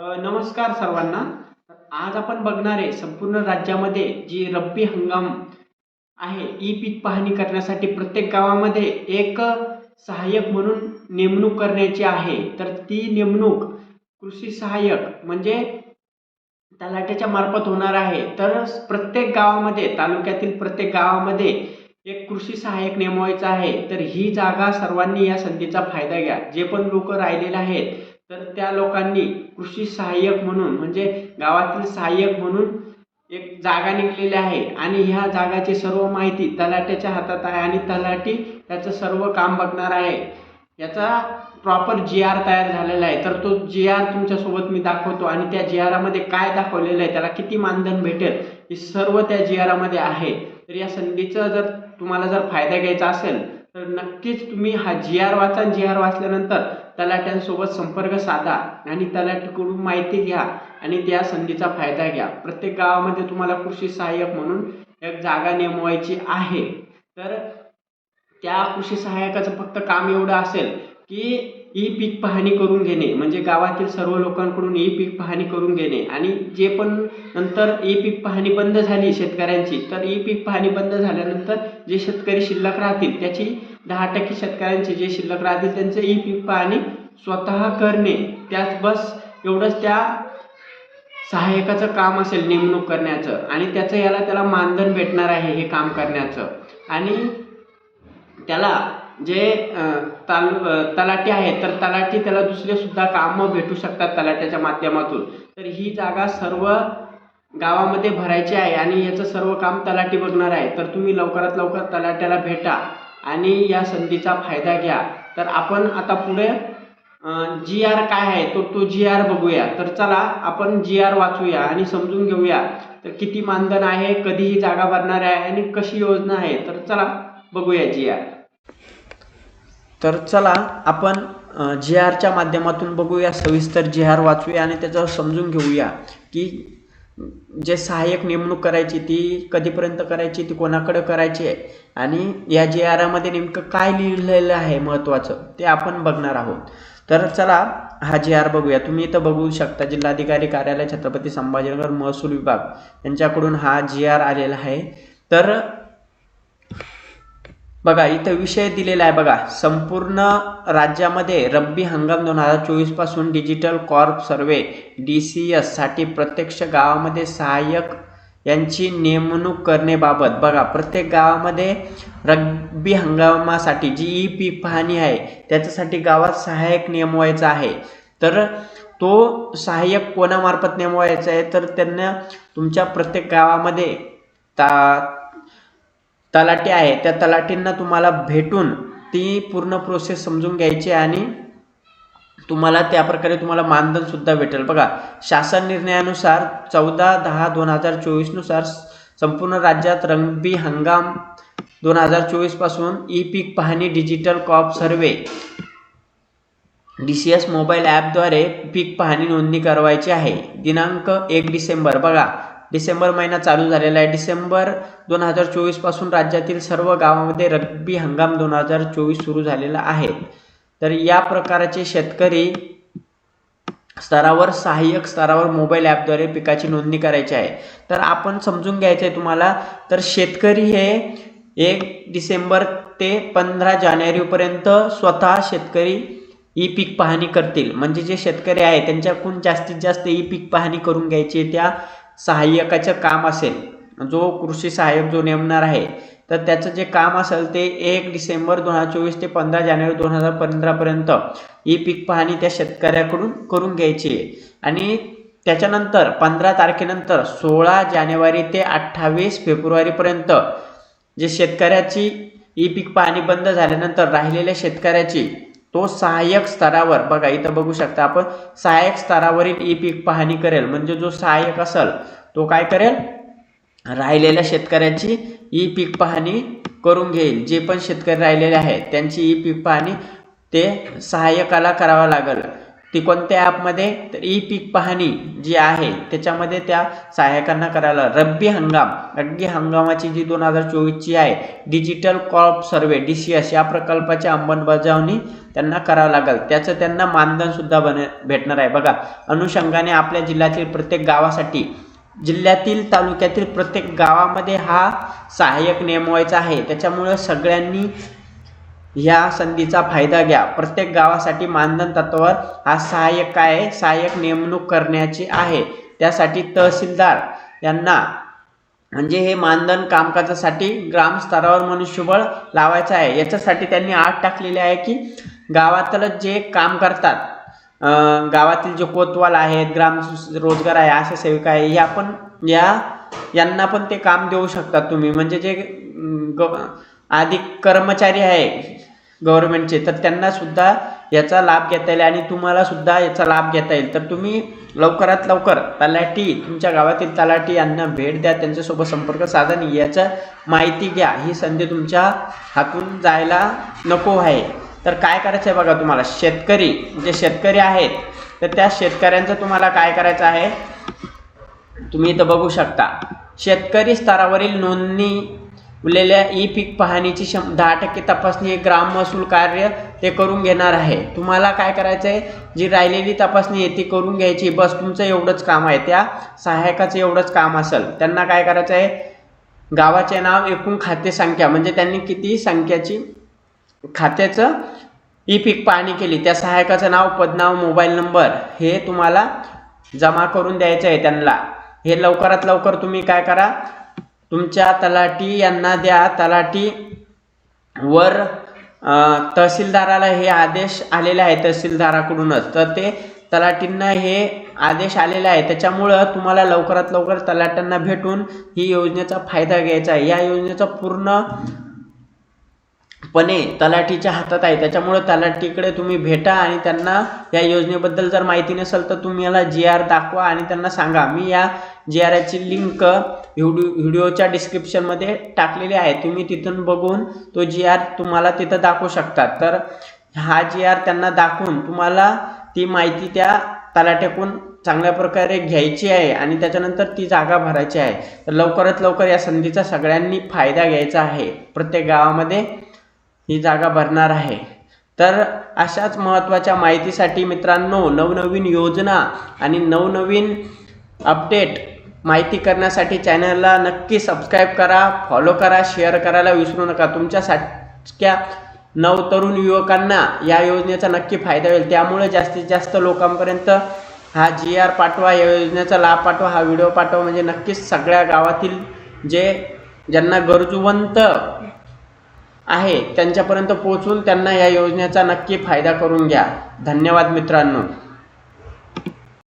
नमस्कार सर्वांना. आज आपण बघणार आहे संपूर्ण राज्यामध्ये जी रब्बी हंगाम आहे ई पीक पाहणी करण्यासाठी प्रत्येक गावामध्ये एक सहाय्यक म्हणून नेमणूक करण्याची आहे. तर ती नेमणूक कृषी सहाय्यक म्हणजे तलाट्याच्या मार्फत होणार आहे. तर प्रत्येक गावामध्ये तालुक्यातील प्रत्येक गावामध्ये एक कृषी सहाय्यक नेमवायचा आहे. तर ही जागा सर्वांनी या संधीचा फायदा घ्या. जे पण लोक राहिलेले आहेत तर त्या लोकांनी कृषी सहाय्यक म्हणून म्हणजे गावातील सहाय्यक म्हणून एक जागा निघलेली आहे. आणि ह्या जागाची सर्व माहिती तलाट्याच्या हातात आहे आणि तलाटी त्याचं सर्व काम बघणार आहे. याचा प्रॉपर जी आर तयार झालेला आहे. तर तो जी आर तुमच्यासोबत मी दाखवतो आणि त्या जी आरामध्ये काय दाखवलेलं आहे त्याला किती मानधन भेटेल हे सर्व त्या जी आरामध्ये आहे. तर या संधीचा जर तुम्हाला जर फायदा घ्यायचा असेल तर नक्कीच तुम्ही हा जी आर वाचा जी आर वाचल्यानंतर तलाट्यांसोबत संपर्क साधा आणि तलाठीकडून माहिती घ्या आणि त्या संधीचा फायदा घ्या. प्रत्येक गावामध्ये तुम्हाला कृषी सहाय्यक म्हणून एक जागा नेमवायची आहे. तर त्या कृषी सहाय्यकाचं फक्त काम एवढं असेल की ई पीक पाहणी करून घेणे म्हणजे गावातील सर्व लोकांकडून ई पीक पाहणी करून घेणे. आणि जे पण नंतर ई पीक पाहणी बंद झाली शेतकऱ्यांची तर ई पीक पाहणी बंद झाल्यानंतर जे शेतकरी शिल्लक राहतील त्याची दहा टक्के शेतकऱ्यांचे जे शिल्लक राहतील त्यांचं ई पीक पाहणी स्वतः करणे. त्याच बस एवढंच त्या सहाय्यकाचं काम असेल नेमणूक करण्याचं. आणि त्याचं याला त्याला मानधन भेटणार आहे हे काम करण्याचं. आणि त्याला जे ताल तलाठी आहे तर तलाठी त्याला दुसरे सुद्धा कामं भेटू शकतात तलाट्याच्या माध्यमातून. तर ही जागा सर्व गावामध्ये भरायची आहे आणि याचं सर्व काम तलाठी बघणार आहे. तर तुम्ही लवकरात लवकर तलाट्याला भेटा आणि या संधीचा फायदा घ्या. तर आपण आता पुढे जी आर काय आहे तो तो जी आर बघूया. तर चला आपण जी आर वाचूया आणि समजून घेऊया. तर किती मानधन आहे कधी ही जागा भरणार आहे आणि कशी योजना आहे. तर चला बघूया जी आर. तर चला आपण जी आरच्या माध्यमातून बघूया सविस्तर जी आर वाचूया आणि त्याचं समजून घेऊया की जे सहाय्यक नेमणूक करायची ती कधीपर्यंत करायची ती कोणाकडे करायची आहे आणि या जी आरामध्ये नेमकं काय लिहिलेलं आहे महत्त्वाचं ते आपण बघणार आहोत. तर चला हा जी आर बघूया. तुम्ही इथं बघू शकता जिल्हाधिकारी कार्यालय छत्रपती संभाजीनगर महसूल विभाग. यांच्याकडून हा जी आर आलेला आहे. तर बघा इथं विषय दिलेला आहे बघा. संपूर्ण राज्यामध्ये रब्बी हंगाम दोन हजार चोवीसपासून digital crop survey D C एससाठी प्रत्यक्ष गावामध्ये सहाय्यक यांची नेमणूक करण्याबाबत बघा. प्रत्येक गावामध्ये रब्बी हंगामासाठी जी ई पीक पाहणी आहे त्याच्यासाठी गावात सहाय्यक नेमवायचा आहे. तर तो सहाय्यक कोणामार्फत नेमवायचा आहे? तर त्यांना तुमच्या प्रत्येक गावामध्ये ता तलाठी आहे. त्या तलाठींना तुम्हाला भेटून ती पूर्ण प्रोसेस समजून घ्यायची आणि तुम्हाला त्या प्रकारे तुम्हाला मानधन सुद्धा भेटेल. बघा शासन निर्णयानुसार चौदा दहा दोन हजार चोवीसनुसार संपूर्ण राज्यात रंगबी हंगाम दोन हजार चोवीसपासून ई पीक पाहणी digital crop survey D C S mobile ॲपद्वारे पीक पाहणी नोंदणी करवायची आहे. दिनांक एक डिसेंबर. बघा डिसेंबर महिना चालू झालेला आहे. डिसेंबर दोन हजार चोवीसपासून राज्यातील सर्व गावामध्ये रब्बी हंगाम दोन हजार चोवीस सुरू झालेला आहे. तर या प्रकारचे शेतकरी स्तरावर सहाय्यक स्तरावर मोबाईल ॲपद्वारे पिकाची नोंदणी करायची आहे. तर आपण समजून घ्यायचं आहे तुम्हाला तर शेतकरी हे एक डिसेंबर ते पंधरा जानेवारीपर्यंत स्वतः शेतकरी ई पीक पाहणी करतील. म्हणजे जे शेतकरी आहे त्यांच्याकडून जास्तीत जास्त ई पीक पाहणी करून घ्यायची त्या सहाय्यकाचं काम असेल जो कृषी सहाय्यक जो नेमणार आहे तर त्याचं जे काम असेल ते एक डिसेंबर दोन हजार चोवीस ते पंधरा जानेवारी दोन हजार पंधरापर्यंत ई पीक पाहणी त्या शेतकऱ्याकडून करून घ्यायची आहे. आणि त्याच्यानंतर पंधरा तारखेनंतर सोळा जानेवारी ते अठ्ठावीस फेब्रुवारीपर्यंत जे शेतकऱ्याची ई पीक पाहणी बंद झाल्यानंतर राहिलेल्या शेतकऱ्याची तो सहाय्यक स्तरावर बघा इथं बघू शकता आपण सहाय्यक स्तरावरील ई पीक पाहणी करेल. म्हणजे जो सहाय्यक असेल तो काय करेल? राहिलेल्या शेतकऱ्यांची ई पीक पाहणी करून घेईल. जे पण शेतकरी राहिलेले आहेत त्यांची ई पीक पाहणी ते सहाय्यकाला करावं लागेल. ती कोणत्या ॲपमध्ये? तर ई पीक पाहणी जी आहे त्याच्यामध्ये त्या सहाय्यकांना करायला रब्बी हंगाम. रब्बी हंगामाची जी दोन हजार चोवीसची आहे digital crop survey D C S या प्रकल्पाची अंमलबजावणी त्यांना करावं लागेल. त्याचं त्यांना मानधनसुद्धा बने भेटणार आहे. बघा अनुषंगाने आपल्या जिल्ह्यातील प्रत्येक गावासाठी जिल्ह्यातील तालुक्यातील प्रत्येक गावामध्ये हा सहाय्यक नेमवायचा आहे. त्याच्यामुळं सगळ्यांनी या संधीचा फायदा घ्या. प्रत्येक गावासाठी मानधन तत्वावर हा सहाय्यक काय सहाय्यक नेमणूक करण्याची आहे. त्यासाठी तहसीलदार यांना म्हणजे हे मानधन कामकाजासाठी ग्रामस्तरावर मनुष्यबळ लावायचं आहे. याच्यासाठी त्यांनी आठ टाकलेली आहे की गावातलं जे काम करतात गावातील जे कोतवाल आहेत ग्राम रोजगार आहे आशा सेविका आहे या पण या यांना पण ते काम देऊ शकतात तुम्ही. म्हणजे जे ग आधी कर्मचारी आहे गव्हर्नमेंटचे तर त्यांना सुद्धा याचा लाभ घेता येईल आणि तुम्हाला सुद्धा याचा लाभ घेता येईल. तर तुम्ही लवकरात लवकर तलाठी तुमच्या गावातील तलाठी यांना भेट द्या. त्यांच्यासोबत संपर्क साधा याचा याचं माहिती घ्या. ही संधी तुमच्या हातून जायला नको आहे. तर काय करायचं आहे बघा तुम्हाला? शेतकरी जे शेतकरी आहेत तर त्या शेतकऱ्यांचं तुम्हाला काय करायचं आहे? तुम्ही इथं बघू शकता. शेतकरी स्तरावरील नोंदणी उरलेल्या ई पीक पाहणीची शं दहा टक्के तपासणी ग्राम महसूल कार्य ते करून घेणार आहे. तुम्हाला काय करायचं आहे जी राहिलेली तपासणी आहे ती करून घ्यायची. बस तुमचं एवढंच काम आहे. त्या सहायकाचं एवढंच काम असेल. त्यांना काय करायचं आहे गावाचे नाव एकूण खाते संख्या म्हणजे त्यांनी किती संख्याची खात्याचं ई पीक पाहणी केली त्या सहायकाचं नाव पदनाव मोबाईल नंबर हे तुम्हाला जमा करून द्यायचं आहे त्यांना. हे लवकरात लवकर तुम्ही काय करा? तुमच्या तलाठी यांना द्या. तलाठी वर तहसीलदाराला हे आदेश आलेले आहे तहसीलदाराकडूनच. तर ते तलाटींना हे आदेश आलेले आहे. त्याच्यामुळं तुम्हाला लवकरात लवकर तलाट्यांना भेटून ही योजनेचा फायदा घ्यायचा आहे. या योजनेचा पूर्ण पणे तलाठीच्या हातात आहे. त्याच्यामुळं तलाठीकडे तुम्ही भेटा आणि त्यांना या योजनेबद्दल जर माहिती नसेल तर तुम्ही याला जी आर दाखवा आणि त्यांना सांगा. मी या जी आर आयची लिंक व्हिडिओ व्हिडिओच्या डिस्क्रिप्शनमध्ये टाकलेली आहे. तुम्ही तिथून बघून तो जी आर तुम्हाला तिथं दाखवू शकतात तर हा जी आर त्यांना दाखवून तुम्हाला ती माहिती त्या तलाठ्याकून चांगल्या प्रकारे घ्यायची आहे आणि त्याच्यानंतर ती जागा भरायची आहे. तर लवकरात लवकर या संधीचा सगळ्यांनी फायदा घ्यायचा आहे. प्रत्येक गावामध्ये ही जागा भरणार आहे. तर अशाच महत्त्वाच्या माहितीसाठी मित्रांनो नवनवीन योजना आणि नवनवीन अपडेट माहिती करण्यासाठी चॅनलला नक्की सबस्क्राईब करा फॉलो करा शेअर करायला विसरू नका. तुमच्यासारख्या नवतरुण युवकांना या योजनेचा नक्की फायदा होईल. त्यामुळे जास्तीत जास्त लोकांपर्यंत हा जी आर पाठवा या योजनेचा लाभ पाठवा हा व्हिडिओ पाठवा. म्हणजे नक्कीच सगळ्या गावातील जे ज्यांना गरजूवंत आहे. त्यांच्यापर्यंत पोहोचून त्यांना या योजनेचा नक्की फायदा करून घ्या. धन्यवाद मित्रांनो.